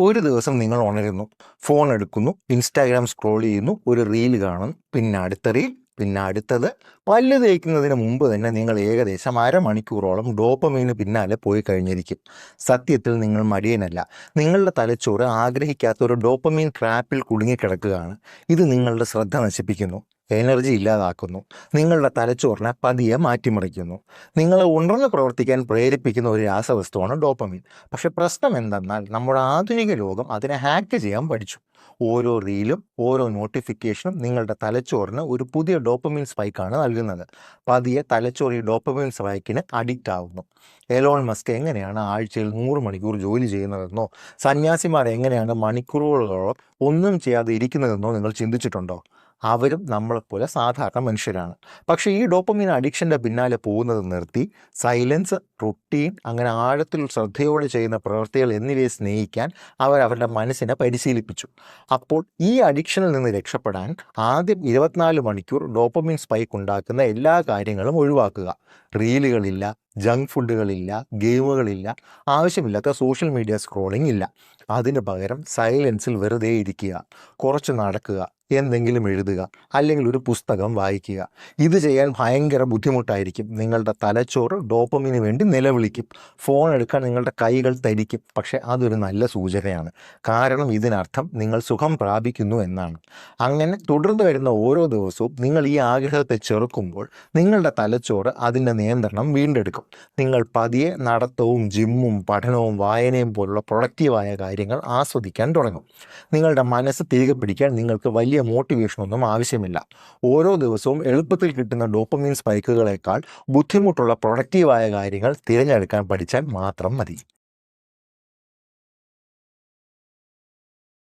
ഒരു ദിവസം നിങ്ങൾ ഉണരുന്നു ഫോൺ എടുക്കുന്നു ഇൻസ്റ്റാഗ്രാം സ്ക്രോൾ ചെയ്യുന്നു ഒരു റീൽ കാണുന്നു പിന്നെ അടുത്ത റീൽ പിന്നെ അടുത്തത്. പല്ല് തേക്കുന്നതിന് മുമ്പ് തന്നെ നിങ്ങൾ ഏകദേശം അരമണിക്കൂറോളം ഡോപ്പമീന് പിന്നാലെ പോയി കഴിഞ്ഞിരിക്കും. സത്യത്തിൽ നിങ്ങൾ മടിയനല്ല. നിങ്ങളുടെ തലച്ചോറ് ആഗ്രഹിക്കാത്ത ഒരു ഡോപ്പമീൻ ട്രാപ്പിൽ കുടുങ്ങിക്കിടക്കുകയാണ്. ഇത് നിങ്ങളുടെ ശ്രദ്ധ നശിപ്പിക്കുന്നു. എനർജി ഇല്ലാതാക്കുന്നു. നിങ്ങളുടെ തലച്ചോറിനെ പതിയെ മാറ്റിമറിക്കുന്നു. നിങ്ങളെ ഉണർന്ന് പ്രവർത്തിക്കാൻ പ്രേരിപ്പിക്കുന്ന ഒരു രാസവസ്തുവാണ് ഡോപ്പമീൻ. പക്ഷേ പ്രശ്നം എന്തെന്നാൽ നമ്മുടെ ആധുനിക ലോകം അതിനെ ഹാക്ക് ചെയ്യാൻ പഠിച്ചു. ഓരോ റീലും ഓരോ നോട്ടിഫിക്കേഷനും നിങ്ങളുടെ തലച്ചോറിന് ഒരു പുതിയ ഡോപ്പമീൻ സ്പൈക്കാണ് നൽകുന്നത്. പതിയെ തലച്ചോറി ഡോപ്പമീൻ സ്പൈക്കിന് അഡിക്റ്റ് ആവുന്നു. എലോൺ മസ്ക് എങ്ങനെയാണ് ആഴ്ചയിൽ നൂറ് മണിക്കൂർ ജോലി ചെയ്യുന്നതെന്നോ സന്യാസിമാർ എങ്ങനെയാണ് മണിക്കൂറുകളോളം ഒന്നും ചെയ്യാതെ ഇരിക്കുന്നതെന്നോ നിങ്ങൾ ചിന്തിച്ചിട്ടുണ്ടോ? അവരും നമ്മളെപ്പോലെ സാധാരണ മനുഷ്യരാണ്. പക്ഷേ ഈ ഡോപ്പമീൻ അഡിക്ഷന്റെ പിന്നാലെ പോകുന്നത് നിർത്തി സൈലൻസ് റുട്ടീൻ അങ്ങനെ ആഴത്തിൽ ശ്രദ്ധയോടെ ചെയ്യുന്ന പ്രവൃത്തികൾ എന്നിവയെ സ്നേഹിക്കാൻ അവർ അവരുടെ മനസ്സിനെ പരിശീലിപ്പിച്ചു. അപ്പോൾ ഈ അഡിക്ഷനിൽ നിന്ന് രക്ഷപ്പെടാൻ ആദ്യം ഇരുപത്തിനാല് മണിക്കൂർ ഡോപ്പമീൻ സ്പൈക്ക് ഉണ്ടാക്കുന്ന എല്ലാ കാര്യങ്ങളും ഒഴിവാക്കുക. റീലുകളില്ല ജങ്ക് ഫുഡുകളില്ല ഗെയിമുകളില്ല ആവശ്യമില്ലാത്ത സോഷ്യൽ മീഡിയ സ്ക്രോളിംഗ് ഇല്ല. അതിന് പകരം സൈലൻസിൽ വെറുതെ ഇരിക്കുക കുറച്ച് നടക്കുക എന്തെങ്കിലും എഴുതുക അല്ലെങ്കിൽ ഒരു പുസ്തകം വായിക്കുക. ഇത് ചെയ്യാൻ ഭയങ്കര ബുദ്ധിമുട്ടായിരിക്കും. നിങ്ങളുടെ തലച്ചോറ് ഡോപ്പമിന് വേണ്ടി നിലവിളിക്കും. ഫോൺ എടുക്കാൻ നിങ്ങളുടെ കൈകൾ തരിക്കും. പക്ഷേ അതൊരു നല്ല സൂചനയാണ്. കാരണം ഇതിനർത്ഥം നിങ്ങൾ സുഖം പ്രാപിക്കുന്നു എന്നാണ്. അങ്ങനെ തുടർന്ന് വരുന്ന ഓരോ ദിവസവും നിങ്ങൾ ഈ ആഗ്രഹത്തെ ചെറുക്കുമ്പോൾ നിങ്ങളുടെ തലച്ചോറ് അതിന്റെ നിയന്ത്രണം വീണ്ടെടുക്കും. നിങ്ങൾ പതിയെ നടത്തവും ജിമ്മും പഠനവും വായനയും പോലുള്ള പ്രൊഡക്റ്റീവായ കാര്യങ്ങൾ ആസ്വദിക്കാൻ തുടങ്ങും. നിങ്ങളുടെ മനസ്സ് തിരികെ പിടിക്കാൻ നിങ്ങൾക്ക് വലിയ മോട്ടിവേഷനൊന്നും ആവശ്യമില്ല. ഓരോ ദിവസവും എളുപ്പത്തിൽ കിട്ടുന്ന ഡോപ്പമീൻ സ്പൈക്കുകളേക്കാൾ ബുദ്ധിമുട്ടുള്ള പ്രൊഡക്റ്റീവായ കാര്യങ്ങൾ തിരഞ്ഞെടുക്കാൻ പഠിച്ചാൽ മാത്രം മതി.